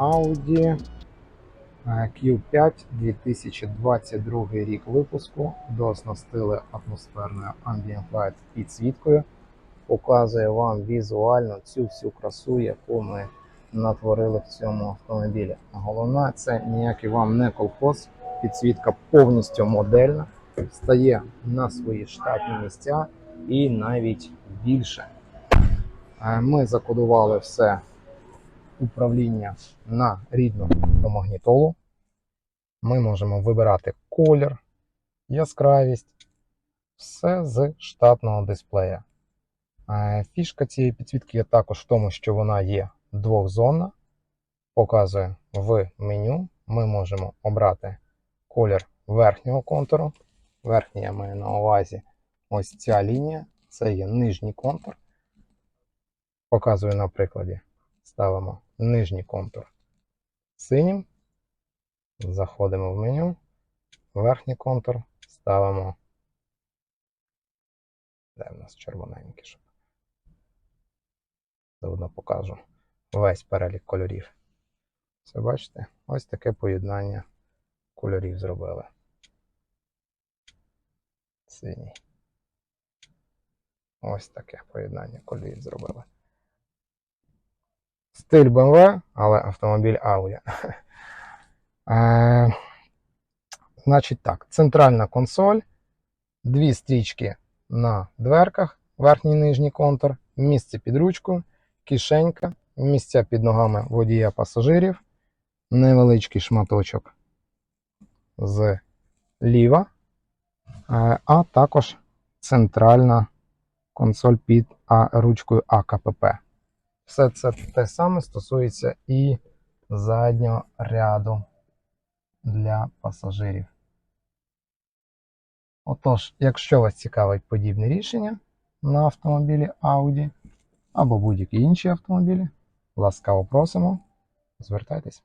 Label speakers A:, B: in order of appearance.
A: Audi е, Q5 2022 рік випуску. Дооснастили атмосферною Ambient Light підсвіткою. Показує вам візуально цю всю красу, яку ми натворили в цьому автомобілі. Головне, це ніякий вам не колхоз. Підсвітка повністю модельна, стає на свої штатні місця і навіть більше. Е, Ми закодували все управління на рідну магнітолу. Ми можемо вибирати колір, яскравість, все з штатного дисплея. Е, Фішка цієї підсвітки є також в тому, що вона є двохзонна. Показує в меню. Ми можемо обрати колір верхнього контуру. Верхній я маю на увазі ось ця лінія. Це є нижній контур. Показую на прикладі. Ставимо нижній контур синім. Заходимо в меню. Верхній контур ставимо. Де в нас червоненький, щоб заодно покажу весь перелік кольорів. Все бачите? Ось таке поєднання кольорів зробили. Синій. Ось таке поєднання кольорів зробили. Стиль BMW, але автомобіль Audi. Е, Значить так, центральна консоль, дві стрічки на дверках, верхній і нижній контур, місце під ручку, кишенька, місця під ногами водія пасажирів, невеличкий шматочок зліва, е, а також центральна консоль під ручкою АКПП. Все це те саме стосується і заднього ряду для пасажирів. Отож, якщо вас цікавить подібне рішення на автомобілі Audi або будь-які інші автомобілі, ласкаво просимо, звертайтесь.